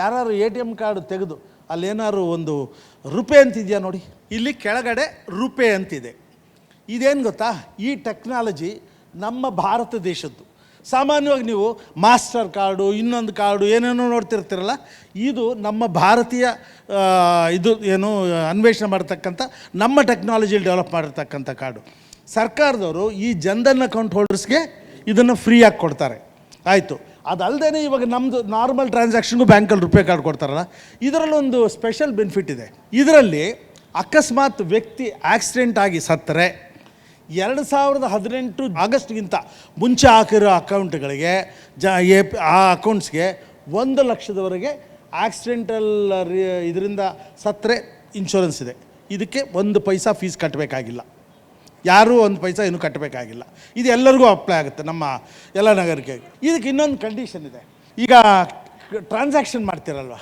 ಯಾರು A T M card ತೆಗೆದು ಅಲ್ಲೇನಾದ್ರು ಒಂದು ರುಪೆ ಅಂತಿದೆಯಾ ನೋಡಿ? ಇಲ್ಲಿ ಕೆಳಗಡೆ ರುಪೆ ಅಂತಿದೆ. ಇದೇನು ಗೊತ್ತಾ? ಈ ಟೆಕ್ನಾಲಜಿ ನಮ್ಮ ಭಾರತ ದೇಶದ್ದು. ಸಾಮಾನ್ಯವಾಗಿ ನೀವು ಮಾಸ್ಟರ್ ಕಾರ್ಡು, ಇನ್ನೊಂದು ಕಾರ್ಡು, ಏನೇನೋ ನೋಡ್ತಿರ್ತೀರಲ್ಲ, ಇದು ನಮ್ಮ ಭಾರತೀಯ ಇದು ಏನು, ಅನ್ವೇಷಣೆ ಮಾಡ್ತಕ್ಕಂಥ, ನಮ್ಮ ಟೆಕ್ನಾಲಜಿಲಿ ಡೆವಲಪ್ ಮಾಡಿರ್ತಕ್ಕಂಥ ಕಾರ್ಡು. ಸರ್ಕಾರದವರು ಈ ಜನ್ಧನ್ ಅಕೌಂಟ್ ಹೋಲ್ಡರ್ಸ್ಗೆ ಇದನ್ನು ಫ್ರೀಯಾಗಿ ಕೊಡ್ತಾರೆ. ಆಯಿತು. ಅದಲ್ಲದೆ ಇವಾಗ ನಮ್ಮದು ನಾರ್ಮಲ್ ಟ್ರಾನ್ಸಾಕ್ಷನ್ಗೂ ಬ್ಯಾಂಕಲ್ಲಿ ರುಪೇ ಕಾರ್ಡ್ ಕೊಡ್ತಾರಲ್ಲ ಇದರಲ್ಲೊಂದು ಸ್ಪೆಷಲ್ ಬೆನಿಫಿಟ್ ಇದೆ. ಇದರಲ್ಲಿ ಅಕಸ್ಮಾತ್ ವ್ಯಕ್ತಿ ಆಕ್ಸಿಡೆಂಟ್ ಆಗಿ ಸತ್ತರೆ, ಎರಡು ಸಾವಿರದ ಹದಿನೆಂಟು ಆಗಸ್ಟ್ಗಿಂತ ಮುಂಚೆ ಹಾಕಿರೋ ಅಕೌಂಟ್ಗಳಿಗೆ ಜ, ಎ, ಆ ಅಕೌಂಟ್ಸ್ಗೆ ಒಂದು ಲಕ್ಷದವರೆಗೆ ಆಕ್ಸಿಡೆಂಟಲ್ ಇದರಿಂದ ಸತ್ತರೆ ಇನ್ಶೂರೆನ್ಸ್ ಇದೆ. ಇದಕ್ಕೆ ಒಂದು ಪೈಸಾ ಫೀಸ್ ಕಟ್ಟಬೇಕಾಗಿಲ್ಲ ಯಾರೂ ಒಂದು ಪೈಸಾ ಇನ್ನೂ ಕಟ್ಟಬೇಕಾಗಿಲ್ಲ. ಇದು ಎಲ್ಲರಿಗೂ ಅಪ್ಲೈ ಆಗುತ್ತೆ ನಮ್ಮ ಎಲ್ಲ ನಗರಕ್ಕೆ ಇದಕ್ಕೆ ಇನ್ನೊಂದು ಕಂಡೀಷನ್ ಇದೆ. ಈಗ ಟ್ರಾನ್ಸಾಕ್ಷನ್ ಮಾಡ್ತಿರಲ್ವ?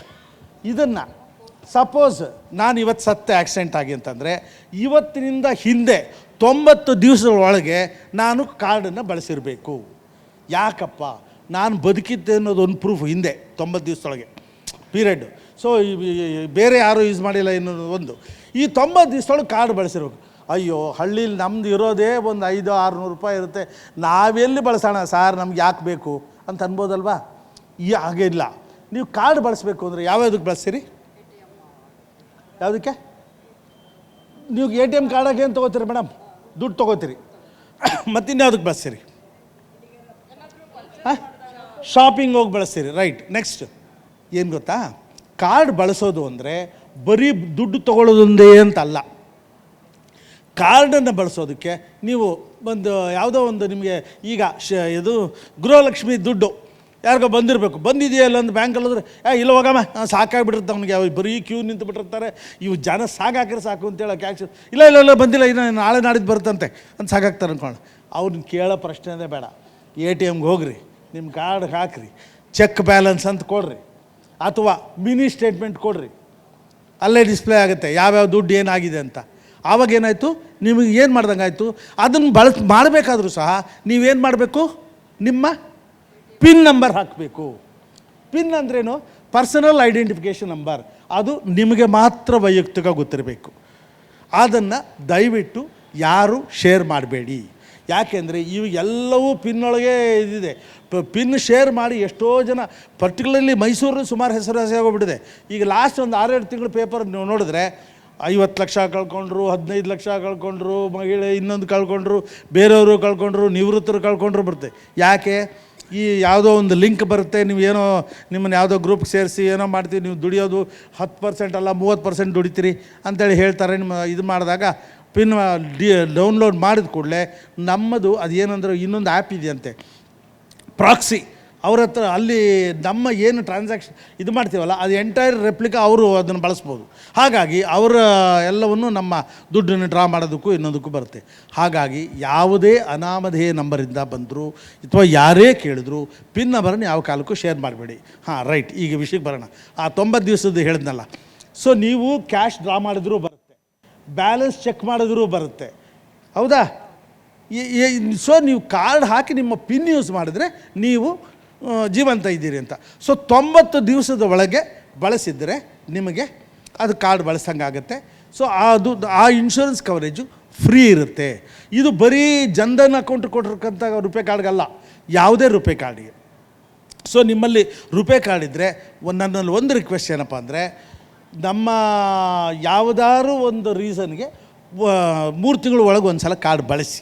ಇದನ್ನು ಸಪೋಸ್ ನಾನು ಇವತ್ತು ಸತ್ತೆ ಆಕ್ಸಿಡೆಂಟ್ ಆಗಿ ಅಂತಂದರೆ, ಇವತ್ತಿನಿಂದ ಹಿಂದೆ ತೊಂಬತ್ತು ದಿವಸದ ಒಳಗೆ ನಾನು ಕಾರ್ಡನ್ನು ಬಳಸಿರಬೇಕು. ಯಾಕಪ್ಪ? ನಾನು ಬದುಕಿದ್ದೆ ಅನ್ನೋದು ಒಂದು ಪ್ರೂಫ್ ಹಿಂದೆ, ತೊಂಬತ್ತು ದಿವಸದೊಳಗೆ. ಪೀರಿಯಡ್ ಸೊ ಬೇರೆ ಯಾರೂ ಯೂಸ್ ಮಾಡಿಲ್ಲ ಅನ್ನೋದು ಒಂದು. ಈ ತೊಂಬತ್ತು ದಿವಸದೊಳಗೆ ಕಾರ್ಡ್ ಬಳಸಿರ್ಬೇಕು. ಅಯ್ಯೋ, ಹಳ್ಳೀಲಿ ನಮ್ದು ಇರೋದೇ ಒಂದು ಐದು ಆರುನೂರು ರೂಪಾಯಿ ಇರುತ್ತೆ. ನಾವೆಲ್ಲಿ ಬಳಸೋಣ? ಸಾರ್, ನಮ್ಗೆ ಯಾಕೆ ಬೇಕು? ಅಂತ ಅನ್ಬೋದಲ್ವಾ? ಈ ಹಾಗೆ ಇಲ್ಲ. ನೀವು ಕಾರ್ಡ್ ಬಳಸಬೇಕು ಅಂದರೆ ಯಾವ್ಯಾವ್ದಕ್ಕೆ ಬಳಸ್ತೀರಿ? ಯಾವುದಕ್ಕೆ? ನೀವು ಎ ಟಿ ಎಂ ಕಾರ್ಡಾಗೆ ಏನು ತೊಗೋತೀರಿ ಮೇಡಮ್ ದುಡ್ಡು ತೊಗೋತೀರಿ. ಮತ್ತಿನ್ಯಾವ್ದಕ್ಕೆ ಬಳಸ್ತೀರಿ? ಶಾಪಿಂಗ್ ಹೋಗಿ ಬಳಸ್ತೀರಿ. ರೈಟ್. ನೆಕ್ಸ್ಟ್. ಏನು ಗೊತ್ತಾ? ಕಾರ್ಡ್ ಬಳಸೋದು ಅಂದರೆ ಬರೀ ದುಡ್ಡು ತೊಗೊಳ್ಳೋದೊಂದೇ ಅಂತ ಅಲ್ಲ ಕಾರ್ಡನ್ನು ಬಳಸೋದಕ್ಕೆ ನೀವು ಒಂದು ಯಾವುದೋ ಒಂದು ನಿಮಗೆ ಈಗ ಶ ಇದು ಗೃಹಲಕ್ಷ್ಮಿ ದುಡ್ಡು ಯಾರಿಗೋ ಬಂದಿರಬೇಕು. ಬಂದಿದೆಯಲ್ಲ ಒಂದು ಬ್ಯಾಂಕಲ್ಲಿ ಏ, ಇಲ್ಲ ಹೋಗಮ್ಮ ಸಾಕಾಗ್ಬಿಟ್ಟಿರುತ್ತೆ ಅವ್ನಿಗೆ ಬರೀ ಕ್ಯೂ ನಿಂತು ಬಿಟ್ಟಿರ್ತಾರೆ. ಇವು ಜನ ಸಾಕಾಕ್ರೆ ಸಾಕು ಅಂತೇಳಿ ಕ್ಯಾಶ್ ಇಲ್ಲ ಇಲ್ಲ ಇಲ್ಲ, ಬಂದಿಲ್ಲ, ಇನ್ನು ನಾಳೆ ನಾಡಿದ್ದು ಬರುತ್ತಂತೆ. ಅಂತ ಸಾಕಾಗ್ತಾರೆ ಅನ್ಕೊಂಡು ಅವ್ರನ್ನ ಕೇಳೋ ಪ್ರಶ್ನೆನೇ ಬೇಡ. ಎ ಟಿ ಎಮ್ಗೆ ಹೋಗ್ರಿ ನಿಮ್ಮ ಕಾರ್ಡ್ ಹಾಕ್ರಿ ಚೆಕ್ ಬ್ಯಾಲೆನ್ಸ್ ಅಂತ ಕೊಡ್ರಿ, ಅಥವಾ ಮಿನಿ ಸ್ಟೇಟ್ಮೆಂಟ್ ಕೊಡ್ರಿ. ಅಲ್ಲೇ ಡಿಸ್ಪ್ಲೇ ಆಗುತ್ತೆ, ಯಾವ್ಯಾವ ದುಡ್ಡು ಏನಾಗಿದೆ ಅಂತ. ಆವಾಗ ಏನಾಯಿತು? ನಿಮಗೆ ಏನು ಮಾಡ್ದಂಗೆ ಆಯಿತು? ಅದನ್ನು ಬಳ ಮಾಡಬೇಕಾದ್ರೂ ಸಹ ನೀವೇನು ಮಾಡಬೇಕು? ನಿಮ್ಮ ಪಿನ್ ನಂಬರ್ ಹಾಕಬೇಕು. ಪಿನ್ ಅಂದ್ರೇನು? Personal identification number. ಅದು ನಿಮಗೆ ಮಾತ್ರ ವೈಯಕ್ತಿಕ ಗೊತ್ತಿರಬೇಕು. ಅದನ್ನು ದಯವಿಟ್ಟು ಯಾರು ಶೇರ್ ಮಾಡಬೇಡಿ. ಯಾಕೆಂದರೆ ಇವು ಎಲ್ಲವೂ ಪಿನ್ನೊಳಗೆ ಇದಿದೆ. ಪಿನ್ ಶೇರ್ ಮಾಡಿ ಎಷ್ಟೋ ಜನ ಪರ್ಟಿಕ್ಯುಲರ್ಲಿ ಮೈಸೂರು ಸುಮಾರು ಹೆಸರು ಆಗೋಗ್ಬಿಟ್ಟಿದೆ ಈಗ ಲಾಸ್ಟ್ ಒಂದು ಆರೇಳು ತಿಂಗಳು ಪೇಪರ್ ನೋಡಿದ್ರೆ ಐವತ್ತು ಲಕ್ಷ ಕಳ್ಕೊಂಡ್ರು, ಹದಿನೈದು ಲಕ್ಷ ಕಳ್ಕೊಂಡ್ರು, ಮಹಿಳೆ ಇನ್ನೊಂದು ಕಳ್ಕೊಂಡ್ರು, ಬೇರೆಯವರು ಕಳ್ಕೊಂಡ್ರು, ನಿವೃತ್ತರು ಕಳ್ಕೊಂಡ್ರು ಬರುತ್ತೆ. ಯಾಕೆ? ಈ ಯಾವುದೋ ಒಂದು ಲಿಂಕ್ ಬರುತ್ತೆ, ನೀವು ಏನೋ ನಿಮ್ಮನ್ನು ಯಾವುದೋ ಗ್ರೂಪ್ ಸೇರಿಸಿ ಏನೋ ಮಾಡ್ತೀವಿ ನೀವು ದುಡಿಯೋದು ಹತ್ತು ಪರ್ಸೆಂಟ್ ಅಲ್ಲ, ಮೂವತ್ತು ಪರ್ಸೆಂಟ್ ದುಡಿತೀರಿ ಅಂತೇಳಿ ಹೇಳ್ತಾರೆ, ನಿಮ್ಮ ಇದು ಮಾಡಿದಾಗ ಪಿನ್ ಡಿ ಡೌನ್ಲೋಡ್ ಮಾಡಿದ ಕೂಡಲೇ ನಮ್ಮದು ಅದೇನಂದ್ರೆ ಇನ್ನೊಂದು ಆ್ಯಪ್ ಇದೆಯಂತೆ. ಪ್ರಾಕ್ಸಿ. ಅವ್ರ ಹತ್ರ ಅಲ್ಲಿ ನಮ್ಮ ಏನು ಟ್ರಾನ್ಸಾಕ್ಷನ್ ಇದು ಮಾಡ್ತೀವಲ್ಲ, ಅದು ಎಂಟೈರ್ ರೆಪ್ಲಿಕಾ ಅವರು ಅದನ್ನು ಬಳಸ್ಬೋದು. ಹಾಗಾಗಿ ಅವರ ಎಲ್ಲವನ್ನು ನಮ್ಮ ದುಡ್ಡನ್ನು ಡ್ರಾ ಮಾಡೋದಕ್ಕೂ ಇನ್ನೊಂದಕ್ಕೂ ಬರುತ್ತೆ. ಹಾಗಾಗಿ ಯಾವುದೇ ಅನಾಮಧೇಯ ನಂಬರಿಂದ ಬಂದರೂ ಅಥವಾ ಯಾರೇ ಕೇಳಿದ್ರು ಪಿನ್ ನಂಬರನ್ನು ಯಾವ ಕಾಲಕ್ಕೂ ಶೇರ್ ಮಾಡಬೇಡಿ. ಹಾಂ ರೈಟ್ ಈಗ ವಿಷಯಕ್ಕೆ ಬರೋಣ. ಆ ತೊಂಬತ್ತು ದಿವಸದ್ದು ಹೇಳಿದ್ನಲ್ಲ. ಸೊ ನೀವು ಕ್ಯಾಶ್ ಡ್ರಾ ಮಾಡಿದ್ರೂ ಬರುತ್ತೆ. ಬ್ಯಾಲೆನ್ಸ್ ಚೆಕ್ ಮಾಡಿದ್ರೂ ಬರುತ್ತೆ. ಹೌದಾ? ಸೊ ನೀವು ಕಾರ್ಡ್ ಹಾಕಿ ನಿಮ್ಮ ಪಿನ್ ಯೂಸ್ ಮಾಡಿದ್ರೆ ನೀವು ಜೀವಂತ ಇದ್ದೀರಿ ಅಂತ. ಸೊ ತೊಂಬತ್ತು ದಿವಸದ ಒಳಗೆ ಬಳಸಿದರೆ ನಿಮಗೆ ಅದು ಕಾರ್ಡ್ ಬಳಸಂಗೆ ಆಗುತ್ತೆ ಸೊ ಅದು, ಆ ಇನ್ಶೂರೆನ್ಸ್ ಕವರೇಜು ಫ್ರೀ ಇರುತ್ತೆ. ಇದು ಬರೀ ಜನ್ಧನ್ ಅಕೌಂಟ್ ಕೊಟ್ಟಿರ್ತಕ್ಕಂಥ ರುಪೇ ಕಾರ್ಡ್ಗಲ್ಲ, ಯಾವುದೇ ರುಪೇ ಕಾರ್ಡಿಗೆ. ಸೊ ನಿಮ್ಮಲ್ಲಿ ರುಪೇ ಕಾರ್ಡ್ ಇದ್ದರೆ ಒಂದು, ನನ್ನಲ್ಲಿ ಒಂದು ರಿಕ್ವೆಸ್ಟ್ ಏನಪ್ಪ ಅಂದರೆ, ನಮ್ಮ ಯಾವುದಾದ್ರು ಒಂದು ರೀಸನ್ಗೆ ಮೂರು ತಿಂಗಳ ಒಳಗೆ ಒಂದು ಸಲ ಕಾರ್ಡ್ ಬಳಸಿ.